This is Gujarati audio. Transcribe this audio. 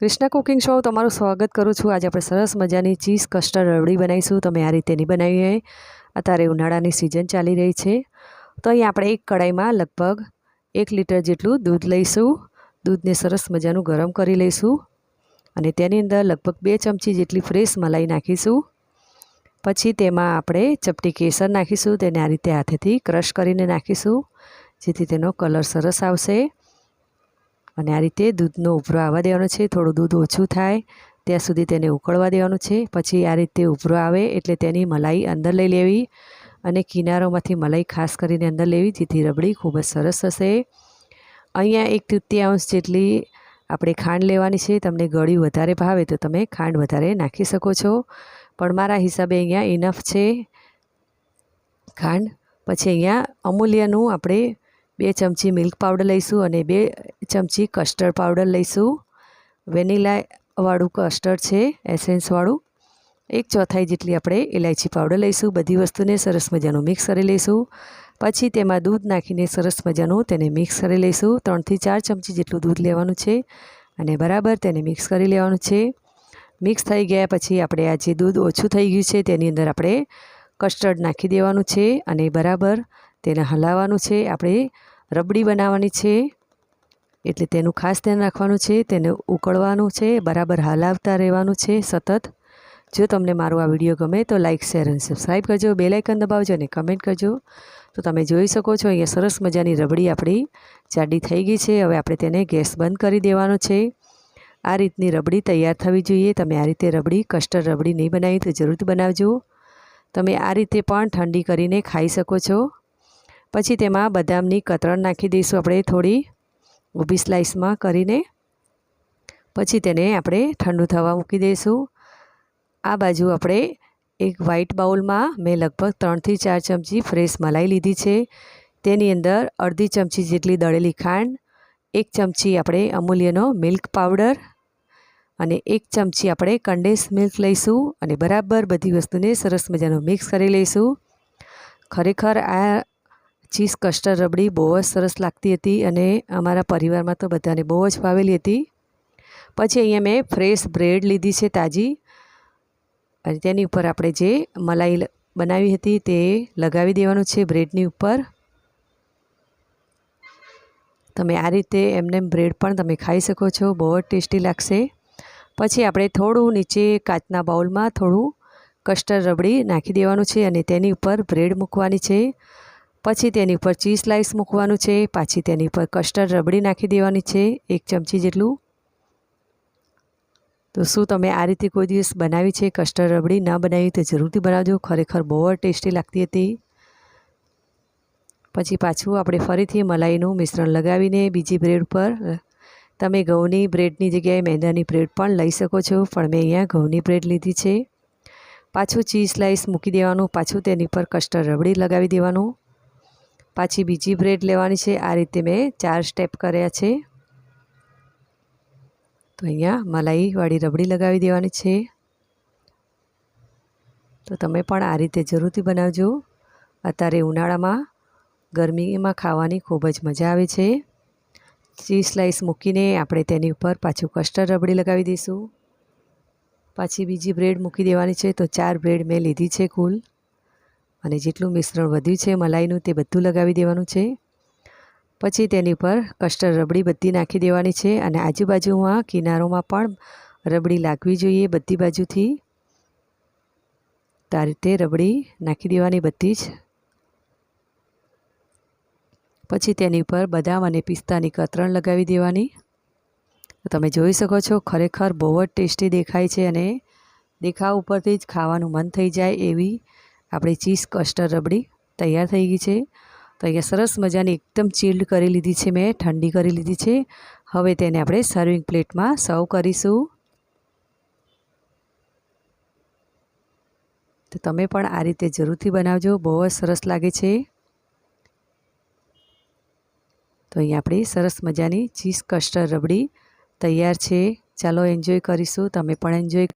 કૃષ્ણા કુકિંગ શો તમારું સ્વાગત કરું છું. આજે આપણે સરસ મજાની ચીઝ કસ્ટર્ડ રબડી બનાવીશું. તમે આ રીતે નહીં બનાવીએ અત્યારે ઉનાળાની સિઝન ચાલી રહી છે. તો અહીં આપણે એક કડાઈમાં લગભગ એક લીટર જેટલું દૂધ લઈશું. દૂધને સરસ મજાનું ગરમ કરી લઈશું. અને તેની અંદર લગભગ બે ચમચી જેટલી ફ્રેશ મલાઈ નાખીશું. પછી તેમાં આપણે ચપટી કેસર નાખીશું. તેને આ રીતે હાથેથી ક્રશ કરીને નાખીશું. જેથી તેનો કલર સરસ આવશે. અને આ રીતે દૂધનો ઉભરો આવવા દેવાનો છે. થોડું દૂધ ઓછું થાય, ત્યાં સુધી તેને ઉકળવા દેવાનું છે. પછી આ રીતે ઉભરો આવે એટલે તેની મલાઈ અંદર લઈ લેવી અને કિનારોમાંથી મલાઈ ખાસ કરીને અંદર લેવી, જેથી રબડી ખૂબ જ સરસ થશે અહીંયા એક તૃતીયાંશ જેટલી આપણે ખાંડ લેવાની છે. તમને ગળ્યું વધારે ભાવે તો તમે ખાંડ વધારે નાખી શકો છો. પણ મારા હિસાબે અહીંયા ઇનફ છે ખાંડ. પછી અહીંયા અમૂલ્યનું આપણે બે ચમચી મિલ્ક પાવડર લઈશું અને બે ચમચી કસ્ટર્ડ પાવડર લઈશું. વેનીલાવાળું કસ્ટર્ડ છે એસેન્સવાળું એક ચોથાઈ જેટલી આપણે ઇલાયચી પાવડર લઈશું. બધી વસ્તુને સરસ મજાનું મિક્સ કરી લઈશું. પછી તેમાં દૂધ નાખીને સરસ મજાનું તેને મિક્સ કરી લઈશું. ત્રણથી ચાર ચમચી જેટલું દૂધ લેવાનું છે અને બરાબર તેને મિક્સ કરી લેવાનું છે. મિક્સ થઈ ગયા પછી આપણે આ જે દૂધ ઓછું થઈ ગયું છે તેની અંદર આપણે કસ્ટર્ડ નાખી દેવાનું છે અને બરાબર તેને હલાવવાનું છે. આપણે રબડી બનાવવાની છે. એટલે તેનું ખાસ ધ્યાન રાખવાનું છે. તેને ઉકળવાનું છે. બરાબર હલાવતા રહેવાનું છે સતત. જો તમને મારો આ વીડિયો ગમે તો લાઇક શેર અને સબસ્ક્રાઈબ કરજો. બે લાઇકન દબાવજો અને કમેન્ટ કરજો. તો તમે જોઈ શકો છો, અહીંયા સરસ મજાની રબડી આપણી જાડી થઈ ગઈ છે. હવે આપણે તેને ગેસ બંધ કરી દેવાનો છે. આ રીતની રબડી તૈયાર થવી જોઈએ. તમે આ રીતે રબડી કસ્ટર્ડ રબડી નહીં બનાવી તો જરૂરથી બનાવજો. તમે આ રીતે પણ ઠંડી કરીને ખાઈ શકો છો. પછી તેમાં બદામની કતરણ નાખી દઈશું આપણે થોડી ઊભી સ્લાઇસમાં કરીને. પછી તેને આપણે ઠંડુ થવા મૂકી દઈશું. આ બાજુ આપણે એક વ્હાઈટ બાઉલમાં મેં લગભગ ત્રણથી ચાર ચમચી ફ્રેશ મલાઈ લીધી છે. તેની અંદર અડધી ચમચી જેટલી દળેલી ખાંડ, એક ચમચી આપણે અમૂલ્યનો મિલ્ક પાવડર અને એક ચમચી આપણે કન્ડેન્સ મિલ્ક લઈશું અને બરાબર બધી વસ્તુને સરસ મજાનું મિક્સ કરી લઈશું. ખરેખર આ ચીઝ, કસ્ટર્ડ, રબડી બહુ જ સરસ લાગતી હતી અને અમારા પરિવારમાં તો બધાને બહુ જ ભાવેલી હતી. પછી અહીંયા મેં ફ્રેશ બ્રેડ લીધી છે તાજી. અને તેની ઉપર આપણે જે મલાઈ બનાવી હતી તે લગાવી દેવાનું છે બ્રેડની ઉપર. તમે આ રીતે એમને બ્રેડ પણ તમે ખાઈ શકો છો, બહુ જ ટેસ્ટી લાગશે. પછી આપણે થોડું નીચે કાચના બાઉલમાં થોડું કસ્ટર્ડ રબડી નાખી દેવાનું છે અને તેની ઉપર બ્રેડ મૂકવાની છે. પછી તેની ઉપર ચીઝ સ્લાઇસ મૂકવાનું છે, પાછી તેની ઉપર કસ્ટર્ડ રબડી નાખી દેવાની છે, એક ચમચી જેટલું. તો શું તમે આ રીતે કોઈ દિવસ બનાવી છે? કસ્ટર્ડ રબડી ના બનાવી તો જરૂરથી બનાવજો, ખરેખર બહુ ટેસ્ટી લાગતી હતી. પછી પાછું આપણે ફરીથી મલાઈનું મિશ્રણ લગાવીને બીજી બ્રેડ પર, તમે ઘઉંની બ્રેડની જગ્યાએ મેંદાની બ્રેડ પણ લઈ શકો છો, પણ મેં અહીંયા ઘઉંની બ્રેડ લીધી છે. પાછું ચીઝ સ્લાઇસ મૂકી દેવાનું, પાછું તેની પર કસ્ટર્ડ રબડી લગાવી દેવાનું. પાછી બીજી બ્રેડ લેવાની છે. આ રીતે મેં ચાર સ્ટેપ કર્યા છે. તો અહીંયા મલાઈવાળી રબડી લગાવી દેવાની છે. તો તમે પણ આ રીતે જરૂરથી બનાવજો. અત્યારે ઉનાળામાં ગરમીમાં ખાવાની ખૂબ જ મજા આવે છે. ચીઝ સ્લાઇસ મૂકીને આપણે તેની ઉપર પાછું કસ્ટર્ડ રબડી લગાવી દઈશું. પાછી બીજી બ્રેડ મૂકી દેવાની છે. તો ચાર બ્રેડ મેં લીધી છે કુલ. અને જેટલું મિશ્રણ વધ્યું છે, મલાઈનું તે બધું લગાવી દેવાનું છે. પછી તેની પર કસ્ટર્ડ રબડી બધી નાખી દેવાની છે અને આજુબાજુમાં કિનારોમાં પણ રબડી લાગવી જોઈએ બધી બાજુથી. તો આ રીતે રબડી નાખી દેવાની બધી જ. પછી તેની પર બદામ અને પિસ્તાની કતરણ લગાવી દેવાની. તમે જોઈ શકો છો, ખરેખર બહુ જ ટેસ્ટી દેખાય છે અને દેખાવ ઉપરથી જ ખાવાનું મન થઈ જાય એવી આપણી ચીઝ કસ્ટર્ડ રબડી તૈયાર થઈ ગઈ છે. તો અહીંયા સરસ મજાની એકદમ ચીલ્ડ કરી લીધી છે મેં, ઠંડી કરી લીધી છે. હવે તેને આપણે સર્વિંગ પ્લેટમાં સર્વ કરીશું. તો તમે પણ આ રીતે જરૂરથી બનાવજો, બહુ જ સરસ લાગે છે. તો અહીંયા આપણી સરસ મજાની ચીઝ કસ્ટર્ડ રબડી તૈયાર છે. ચાલો એન્જોય કરીશું, તમે પણ એન્જોય